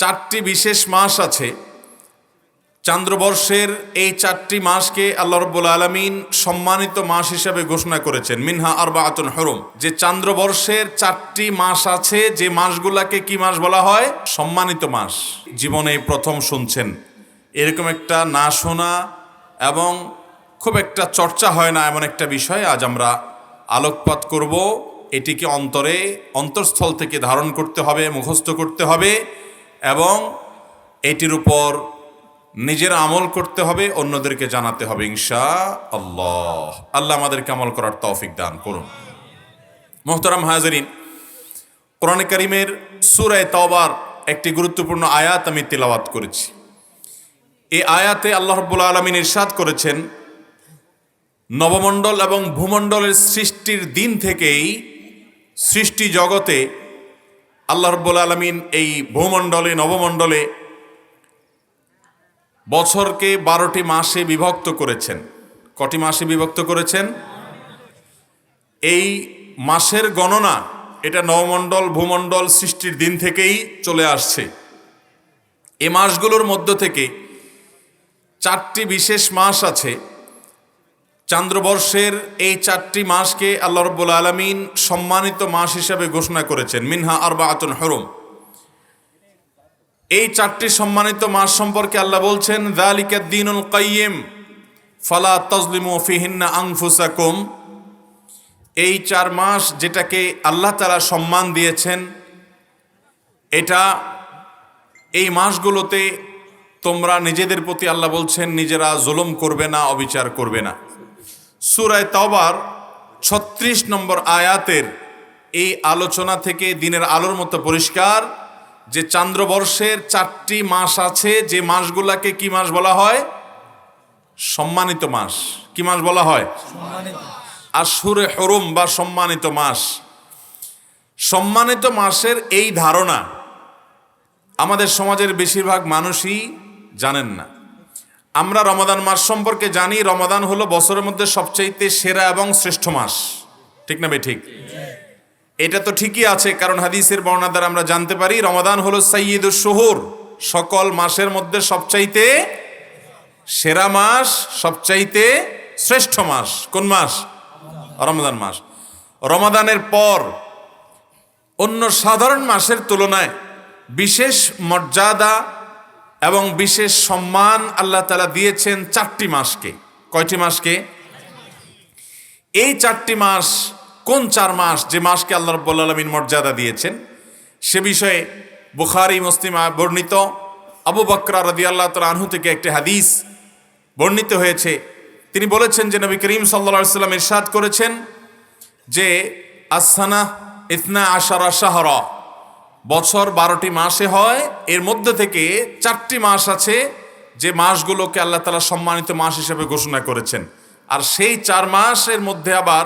চারটি বিশেষ মাস আছে। চান্দ্রবর্ষের এই চারটি মাসকে আল্লাহ রব্বুল আলমিন সম্মানিত মাস হিসাবে ঘোষণা করেছেন, মিনহা আরবা আতুন হরম। যে চান্দ্রবর্ষের চারটি মাস আছে, যে মাসগুলাকে কি মাস বলা হয়? সম্মানিত মাস। জীবনে প্রথম শুনছেন, এরকম একটা না শোনা এবং খুব একটা চর্চা হয় না এমন একটা বিষয় আজ আমরা আলোকপাত করব। এটিকে অন্তরে অন্তঃস্থল থেকে ধারণ করতে হবে, মুখস্থ করতে হবে। এবং এটির উপর নিজের আমল করতে হবে, অন্যদেরকে জানাতে হবে ইনশা আল্লাহ আল্লাহ আমাদেরকে আমল করার তৌফিক দান করুন। মোহতারাম হাজরিন, কোরআন করিমের সুরায় তওবার একটি গুরুত্বপূর্ণ আয়াত আমি তেলাওয়াত করেছি। এই আয়াতে আল্লাহ রব্বুল আলমিন ইরশাদ করেছেন, নবমণ্ডল এবং ভূমণ্ডলের সৃষ্টির দিন থেকেই সৃষ্টি জগতে আল্লাহ রব্বুল আলমিন এই ভূমণ্ডলে, নবমণ্ডলে বছরকে বারোটি মাসে বিভক্ত করেছেন। কটি মাসে বিভক্ত করেছেন? এই মাসের গণনা এটা নবমণ্ডল, ভূমণ্ডল সৃষ্টির দিন থেকেই চলে আসছে। এ মাসগুলোর মধ্য থেকে চারটি বিশেষ মাস আছে। চান্দ্রবর্ষের এই চারটি মাসকে আল্লাহ রব্বুল আলমিন সম্মানিত মাস হিসাবে ঘোষণা করেছেন, মিনহা আরবা আতুন হরম। এই চারটি সম্মানিত মাস সম্পর্কে আল্লাহ বলছেন দালিকা দিনুল কাইয়েম ফালা তজলিমু ফিহিন্না আংফুসাকুম এই চার মাস যেটাকে আল্লাহ তারা সম্মান দিয়েছেন, এটা এই মাসগুলোতে তোমরা নিজেদের প্রতি আল্লাহ বলছেন, নিজেরা জুলুম করবে না, অবিচার করবে না। সুরায় তবার ছত্রিশ নম্বর আয়াতের এই আলোচনা থেকে দিনের আলোর মতো পরিষ্কার যে চান্দ্রবর্ষের চারটি মাস আছে যে মাসগুলাকে কি মাস বলা হয়? সম্মানিত মাস। কি মাস বলা হয়? আর আশুরে হরুম বা সম্মানিত মাস। সম্মানিত মাসের এই ধারণা আমাদের সমাজের বেশিরভাগ মানুষই জানেন না। আমরা রমাদান মাস সম্পর্কে জানি রমাদান হলো বছরের মধ্যে সবচাইতে সেরা এবং শ্রেষ্ঠ মাস। ঠিক না ঠিক। এটা তো ঠিকই আছে, কারণ হাদিসের বর্ণনা দ্বারা আমরা জানতে পারি রমাদান হলো সাইয়দুল শহুর, সকল মাসের মধ্যে সবচাইতে সেরা মাস, সবচাইতে শ্রেষ্ঠ মাস। কোন মাস? রমাদান মাস। রমাদানের পর অন্য সাধারণ মাসের তুলনায় বিশেষ মর্যাদা এবং বিশেষ সম্মান আল্লাহ তালা দিয়েছেন চারটি মাসকে। কয়টি মাসকে? এই চারটি মাস কোন চার মাস? যে মাসকে আল্লাহ রব্বুল আলমিন মর্যাদা দিয়েছেন। সে বিষয়ে বুখারি, মুসলিম বর্ণিত। আবু বকরা রদি আল্লাহ তাল আনহু থেকে একটি হাদিস বর্ণিত হয়েছে। তিনি বলেছেন যে নবী করিম সাল্লা সাল্লাম ইরশাদ করেছেন যে আসানা ইতনা আশারা শাহরা। বছর বারোটি মাসে হয়, এর মধ্যে থেকে চারটি মাস আছে যে মাসগুলোকে আল্লাহ তালা সম্মানিত মাস হিসেবে ঘোষণা করেছেন। আর সেই চার মাসের মধ্যে আবার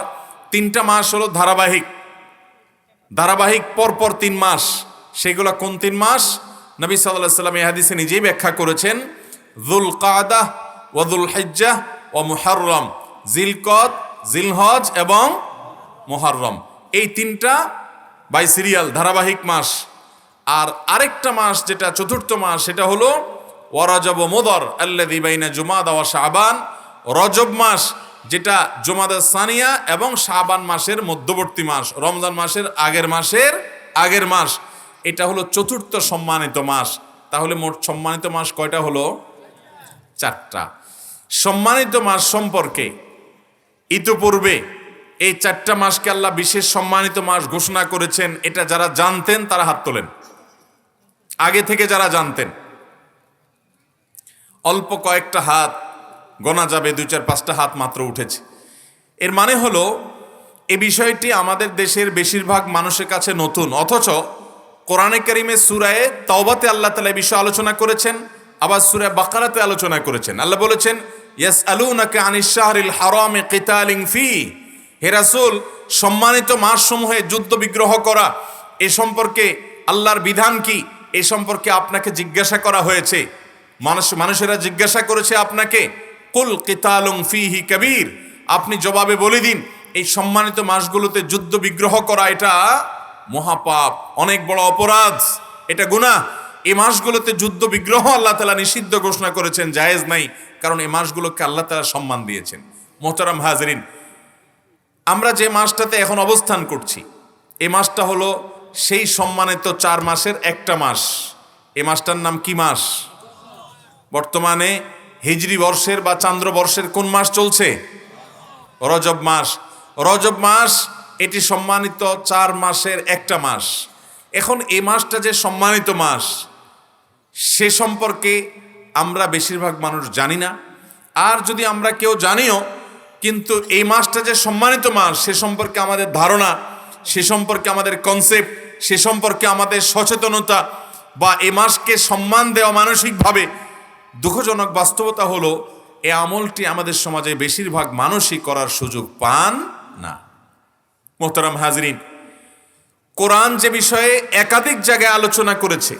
তিনটা মাস হলো ধারাবাহিক। ধারাবাহিক পরপর তিন মাস। সেগুলো কোন তিন মাস? নবী সাল্লাহ সাল্লাম হাদিসে নিজেই ব্যাখ্যা করেছেন জুল কাদা ওয়াদুল হেজ্জা ও মুহাররম। জিলকদ, জিলহজ এবং মুহাররম। এই তিনটা বাই সিরিয়াল ধারাবাহিক মাস। আর আরেকটা মাস যেটা, চতুর্থ মাস, সেটা হলো ওয়ারজব মোদর আল্লাদি বাইনা জুমাদা ওয়া শাবান। রজব মাস যেটা জুমাদা সানিয়া এবং শাবান মাসের মধ্যবর্তী মাস, রমজান মাসের আগের মাসের আগের মাস। এটা হলো চতুর্থ সম্মানিত মাস। তাহলে মোট সম্মানিত মাস কয়টা হলো? চারটা। সম্মানিত মাস সম্পর্কে ইতোপূর্বে এই চারটা মাসকে আল্লাহ বিশেষ সম্মানিত মাস ঘোষণা করেছেন। এটা যারা জানতেন তারা হাত তোলেন। আগে থেকে যারা জানতেন, অল্প কয়েকটা হাত, গোনা যাবে, দুই চার পাঁচটা হাত মাত্র উঠেছে। এর মানে হলো, এ বিষয়টি আমাদের দেশের বেশিরভাগ মানুষের কাছে নতুন। অথচ কোরআনে করিমের সুরায়ে তওবাতে আল্লাহ তালা বিষয় আলোচনা করেছেন, আবার সুরায় বাকারাতে আলোচনা করেছেন। আল্লাহ বলেছেন ইয়াস আলু নাকে আনিস শাহরিল হারামে কিতালিং ফি। হে রাসূল, সম্মানিত মাসসমূহে যুদ্ধ বিগ্রহ করা, এ সম্পর্কে আল্লাহর বিধান কি? এ সম্পর্কে আপনাকে জিজ্ঞাসা করা হয়েছে। মানুষ, মানুষেরা জিজ্ঞাসা করেছে আপনাকে, কুল কিতালুং ফিহি কবির? আপনি জবাবে বলে দিন, এই সম্মানিত মাসগুলোতে যুদ্ধ বিগ্রহ করা এটা মহাপাপ, অনেক বড় অপরাধ, এটা গুনাহ। এই মাসগুলোতে যুদ্ধ বিগ্রহ আল্লাহ তালা নিষিদ্ধ ঘোষণা করেছেন, জায়েজ নাই, কারণ এই মাসগুলোকে আল্লাহ তালা সম্মান দিয়েছেন। মোহতারাম হাজরিন, আমরা যে মাসটাতে এখন অবস্থান করছি, এই মাসটা হলো সেই সম্মানিত চার মাসের একটা মাস। এ মাসটার নাম কি মাস? বর্তমানে হিজরি বর্ষের বা চান্দ্র বর্ষের কোন মাস চলছে? রজব মাস। রজব মাস, এটি সম্মানিত চার মাসের একটা মাস। এখন এ মাসটা যে সম্মানিত মাস, সে সম্পর্কে আমরা বেশিরভাগ মানুষ জানি না। আর যদি আমরা কেউ জানিও, কিন্তু এই মাসটা যে সম্মানিত মাস, সে সম্পর্কে আমাদের ধারণা সে সম্পর্কে আমাদের কনসেপ্ট সে সম্পর্কে আমাদের সচেতনতা বা এই মাসকে সম্মান দেওয়া মানসিকভাবে দুঃখজনক বাস্তবতা হলো, এ আমলটি আমাদের সমাজে বেশিরভাগ মানুষই করার সুযোগ পান না। মোহতারাম হাজরিন, কোরআন যে বিষয়ে একাধিক জায়গায় আলোচনা করেছে,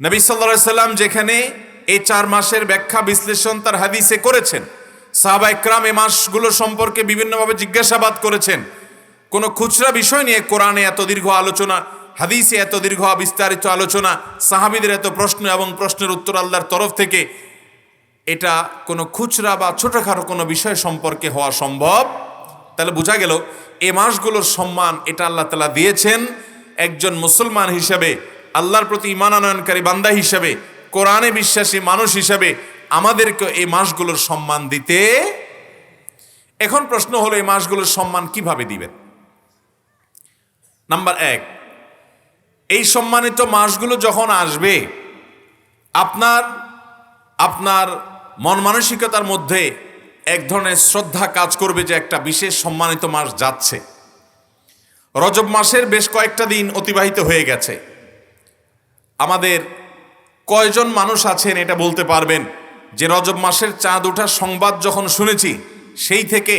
নবী সাল্লা সাল্লাম যেখানে এই চার মাসের ব্যাখ্যা বিশ্লেষণ তার হাদিসে করেছেন সাহাবা একরাম এ মাসগুলো সম্পর্কে বিভিন্নভাবে জিজ্ঞাসাবাদ করেছেন কোনো খুচরা বিষয় নিয়ে কোরআনে এত দীর্ঘ আলোচনা, হাদিসে এত দীর্ঘ বিস্তারিত আলোচনা, সাহাবিদের এত প্রশ্ন এবং প্রশ্নের উত্তর আল্লাহর তরফ থেকে, এটা কোনো খুচরা বা ছোটোখাটো কোনো বিষয় সম্পর্কে হওয়া সম্ভব? তাহলে বোঝা গেল, এ মাসগুলোর সম্মান এটা আল্লাহ তালা দিয়েছেন একজন মুসলমান হিসেবে, আল্লাহর প্রতি ইমান আনয়নকারী বান্দা হিসেবে, কোরআনে বিশ্বাসী মানুষ হিসেবে আমাদেরকে এই মাসগুলোর সম্মান দিতে? এখন প্রশ্ন হলো, এই মাসগুলোর সম্মান কীভাবে দিবেন? নাম্বার এক, এই সম্মানিত মাসগুলো যখন আসবে, আপনার আপনার মন মানসিকতার মধ্যে এক ধরনের শ্রদ্ধা কাজ করবে যে একটা বিশেষ সম্মানিত মাস যাচ্ছে। রজব মাসের বেশ কয়েকটা দিন অতিবাহিত হয়ে গেছে। আমাদের কয়জন মানুষ আছেন এটা বলতে পারবেন যে রজব মাসের চাঁদ ওঠার সংবাদ যখন শুনেছি, সেই থেকে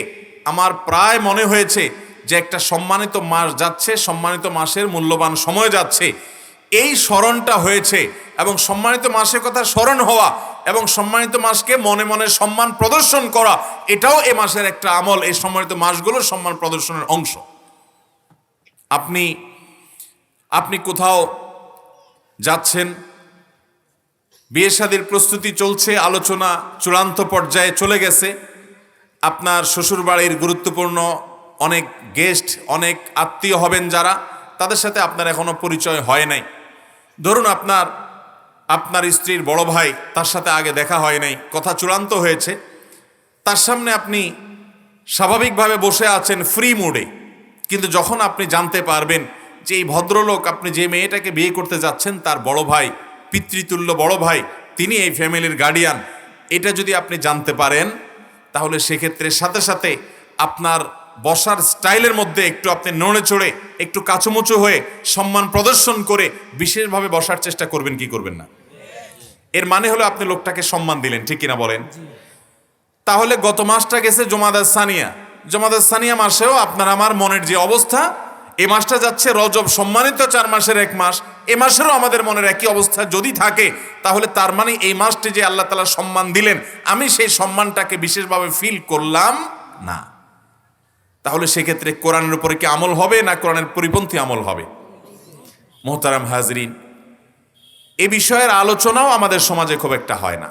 আমার প্রায় মনে হয়েছে যে একটা সম্মানিত মাস যাচ্ছে, সম্মানিত মাসের মূল্যবান সময় যাচ্ছে। এই স্মরণটা হয়েছে এবং সম্মানিত মাসের কথা স্মরণ হওয়া এবং সম্মানিত মাসকে মনে মনে সম্মান প্রদর্শন করা, এটাও এ মাসের একটা আমল। এই সম্মানিত মাসগুলোর সম্মান প্রদর্শনের অংশ। আপনি আপনি কোথাও যাচ্ছেন বিয়ে শাদির প্রস্তুতি চলছে, আলোচনা চূড়ান্ত পর্যায়ে চলে গেছে, আপনার শ্বশুরবাড়ির গুরুত্বপূর্ণ অনেক গেস্ট, অনেক আত্মীয় হবেন যারা, তাদের সাথে আপনার এখনও পরিচয় হয় নাই। ধরুন আপনার আপনার স্ত্রীর বড় ভাই তার সাথে আগে দেখা হয় নাই, কথা চূড়ান্ত হয়েছে। তার সামনে আপনি স্বাভাবিকভাবে বসে আছেন ফ্রি মুডে কিন্তু যখন আপনি জানতে পারবেন যে এই ভদ্রলোক, আপনি যে মেয়েটাকে বিয়ে করতে যাচ্ছেন, তার বড় ভাই, পিতৃতুল্য বড় ভাই, তিনি এই ফ্যামিলির গার্ডিয়ান এটা যদি আপনি জানতে পারেন, তাহলে সেক্ষেত্রে সাথে সাথে আপনার বসার স্টাইলের মধ্যে একটু আপনি নড়ে চড়ে একটু কাচুমুচু হয়ে সম্মান প্রদর্শন করে বিশেষভাবে বসার চেষ্টা করবেন কি করবেন না? এর মানে হলো আপনি লোকটাকে সম্মান দিলেন ঠিক কিনা বলেন? তাহলে গত মাসটা গেছে জমাদার সানিয়া। জমাদার সানিয়া মাসেও আপনার আমার মনের যে অবস্থা এ মাসটা যাচ্ছে রজব সম্মানিত চার মাসের এক মাস এ মাসেরও আমাদের মনের একই অবস্থা যদি থাকে তাহলে তার মানে এই মাসটি যে আল্লাহ তালা সম্মান দিলেন আমি সেই সম্মানটাকে বিশেষভাবে ফিল করলাম না। তাহলে সেক্ষেত্রে কোরআনের উপরে কি আমল হবে না কোরআনের পরিপন্থী আমল হবে? মোহতারাম হাজরিন, এ বিষয়ের আলোচনাও আমাদের সমাজে খুব একটা হয় না।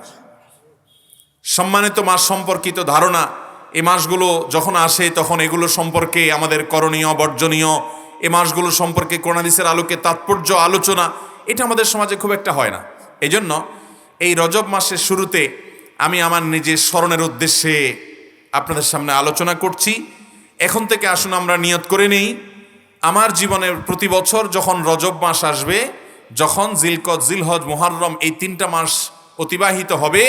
সম্মানিত মাস সম্পর্কিত ধারণা, এ মাসগুলো যখন আসে তখন এগুলো সম্পর্কে আমাদের করণীয়, বর্জনীয়, এ মাসগুলো সম্পর্কে কোরআনিসের আলোকে তাৎপর্য, আলোচনা, এটা আমাদের সমাজে খুব একটা হয় না। এই জন্য এই রজব মাসের শুরুতে আমি আমার নিজের স্মরণের উদ্দেশ্যে আপনাদের সামনে আলোচনা করছি। এখন থেকে আসুন, আমরা নিয়ত করে নেই। আমার জীবনের প্রতি বছর যখন রজব মাস আসবে, যখন জিলকত, জিলহজ, মোহাররম এই তিনটা মাস অতিবাহিত হবে,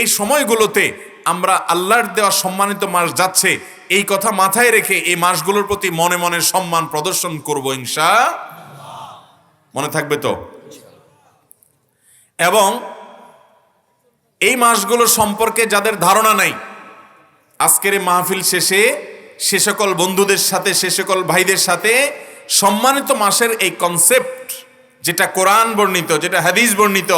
এই সময়গুলোতে আমরা আল্লাহর দেওয়া সম্মানিত মাস যাচ্ছে, এই কথা মাথায় রেখে এই মাসগুলোর প্রতি মনে মনে সম্মান প্রদর্শন করব ইনশা মনে থাকবে তো? এবং এই মাসগুলো সম্পর্কে যাদের ধারণা নাই, আজকের এই মাহফিল শেষে সে সকল বন্ধুদের সাথে, সে সকল ভাইদের সাথে সম্মানিত মাসের এই কনসেপ্ট যেটা কোরআন বর্ণিত, যেটা হাদিস বর্ণিত,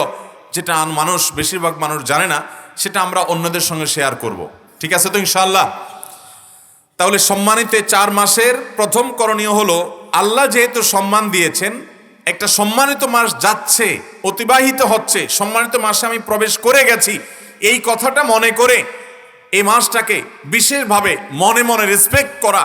যেটা মানুষ, বেশিরভাগ মানুষ জানে না, সেটা আমরা অন্যদের সঙ্গে শেয়ার করব। ঠিক আছে তো ইনশাল্লাহ তাহলে সম্মানিত চার মাসের প্রথম করণীয় হলো, আল্লাহ যেহেতু সম্মান দিয়েছেন, একটা সম্মানিত মাস যাচ্ছে, অতিবাহিত হচ্ছে, সম্মানিত মাসে আমি প্রবেশ করে গেছি, এই কথাটা মনে করে এই মাসটাকে বিশেষভাবে মনে মনে রেসপেক্ট করা,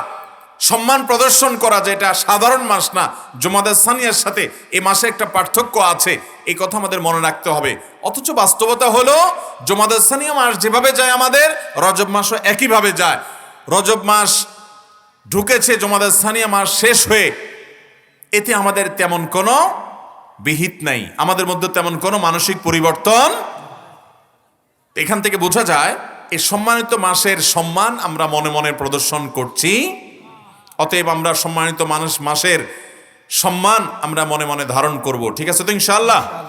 সম্মান প্রদর্শন করা যেটা সাধারণ মাস না জমাদার সানিয়ার সাথে এই মাসে একটা পার্থক্য আছে, এই কথা আমাদের মনে রাখতে হবে। অথচ বাস্তবতা হলো জমাদার সানিয়া মাস যেভাবে যায় আমাদের, রজব মাসও একইভাবে যায়। রজব মাস ঢুকেছে জমাদার সানিয়া মাস শেষ হয়ে, এতে আমাদের তেমন কোনো বিহিত নাই। আমাদের মধ্যে তেমন কোনো মানসিক পরিবর্তন, এখান থেকে বোঝা যায় এই সম্মানিত মাসের সম্মান আমরা মনে মনে প্রদর্শন করছি। অতএব আমরা সম্মানিত মানুষ মাসের সম্মান আমরা মনে মনে ধারণ করব। ঠিক আছে তো ইনশাআল্লাহ?